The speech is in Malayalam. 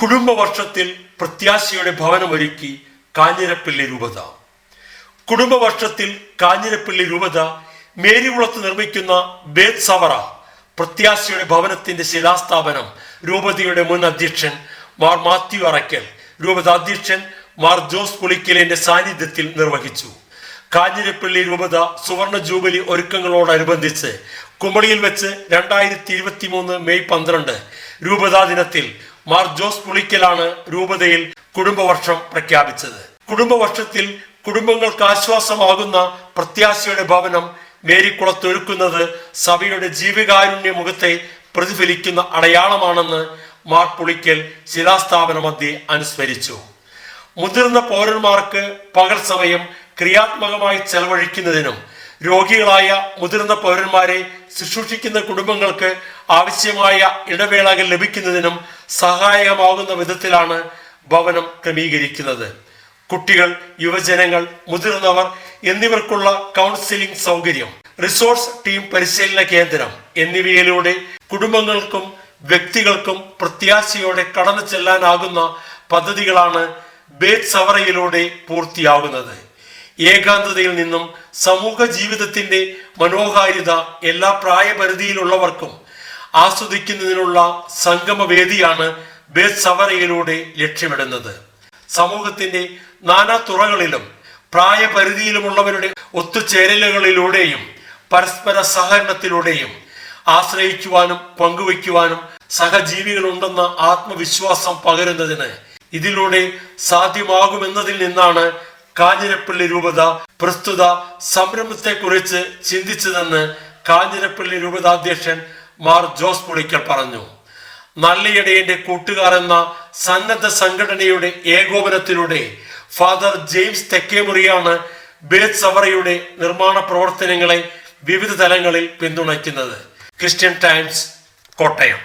കുടുംബവർഷത്തിൽ പ്രത്യാശയുടെ ഭവനമൊരുക്കി കാഞ്ഞിരപ്പള്ളി രൂപത. കുടുംബവർഷത്തിൽ കാഞ്ഞിരപ്പള്ളി രൂപത മേരികുളത്ത് നിർമ്മിക്കുന്ന ബേത് സവറ പ്രത്യാശയുടെ ഭവനത്തിന്റെ ശിലാസ്ഥാപനം രൂപതയുടെ മുൻ അധ്യക്ഷൻ മാർ മാത്യു അറയ്ക്കൽ രൂപത അധ്യക്ഷൻ മാർ ജോസ് പുളിക്കലിന്റെ സാന്നിധ്യത്തിൽ നിർവഹിച്ചു. കാഞ്ഞിരപ്പള്ളി രൂപത സുവർണ ജൂബിലി ഒരുക്കങ്ങളോടനുബന്ധിച്ച് കുമളിയിൽ വെച്ച് രണ്ടായിരത്തി ഇരുപത്തി മൂന്ന് മെയ് പന്ത്രണ്ട് രൂപതാ ദിനത്തിൽ മാർ ജോസ് പുളിക്കലാണ് രൂപതയിൽ കുടുംബവർഷം പ്രഖ്യാപിച്ചത്. കുടുംബവർഷത്തിൽ കുടുംബങ്ങൾക്ക് ആശ്വാസമാകുന്ന പ്രത്യാശയുടെ ഭവനം മേരിക്കുളത്തൊരുക്കുന്നത് സഭയുടെ ജീവകാരുണ്യ മുഖത്തെ പ്രതിഫലിക്കുന്ന അടയാളമാണെന്ന് മാർ പുളിക്കൽ ശിലാസ്ഥാപന മധ്യേ അനുസ്മരിച്ചു. മുതിർന്ന പൗരന്മാർക്ക് പകൽ സമയം ക്രിയാത്മകമായി ചെലവഴിക്കുന്നതിനും രോഗികളായ മുതിർന്ന പൗരന്മാരെ ശുശ്രൂഷിക്കുന്ന കുടുംബങ്ങൾക്ക് ആവശ്യമായ ഇടവേളകൾ ലഭിക്കുന്നതിനും സഹായകമാകുന്ന വിധത്തിലാണ് ഭവനം ക്രമീകരിക്കുന്നത്. കുട്ടികൾ യുവജനങ്ങൾ മുതിർന്നവർ എന്നിവർക്കുള്ള കൗൺസിലിംഗ് സൗകര്യം റിസോഴ്സ് ടീം പരിശീലന കേന്ദ്രം എന്നിവയിലൂടെ കുടുംബങ്ങൾക്കും വ്യക്തികൾക്കും പ്രത്യാശയോടെ കടന്നു ചെല്ലാനാകുന്ന പദ്ധതികളാണ് ബേത് സവറയിലൂടെ പൂർത്തിയാകുന്നത്. ഏകാന്തതയിൽ നിന്നും സമൂഹ ജീവിതത്തിന്റെ മനോഹാരിത എല്ലാ പ്രായപരിധിയിലുള്ളവർക്കും ആസ്വദിക്കുന്നതിനുള്ള സംഗമവേദിയാണ് ബേത് സവരയിലൂടെ ലക്ഷ്യമിടുന്നത്. സമൂഹത്തിന്റെ നാനാ തുറകളിലും പ്രായപരിധിയിലുമുള്ളവരുടെ ഒത്തുചേരലുകളിലൂടെയും പരസ്പര സഹകരണത്തിലൂടെയും ആശ്രയിക്കുവാനും പങ്കുവയ്ക്കുവാനും സഹജീവികളുണ്ടെന്ന ആത്മവിശ്വാസം പകരുന്നതിന് ഇതിലൂടെ സാധ്യമാകുമെന്നതിൽ നിന്നാണ് കാഞ്ഞിരപ്പള്ളി രൂപത പ്രസ്തുത സംരംഭത്തെക്കുറിച്ച് ചിന്തിച്ചതെന്ന് കാഞ്ഞിരപ്പള്ളി രൂപതാധ്യക്ഷൻ മാർ ജോസ് പുളിക്കൽ പറഞ്ഞു നല്ലയിടയന്റെ കൂട്ടുകാർ എന്ന സന്നദ്ധ സംഘടനയുടെ ഏകോപനത്തിലൂടെ ഫാദർ ജെയിംസ് തെക്കേമുറിയാണ് ബേത് സവറയുടെ നിർമ്മാണ പ്രവർത്തനങ്ങളെ വിവിധ തലങ്ങളിൽ പിന്തുണയ്ക്കുന്നത്. Christian Times Kottayam.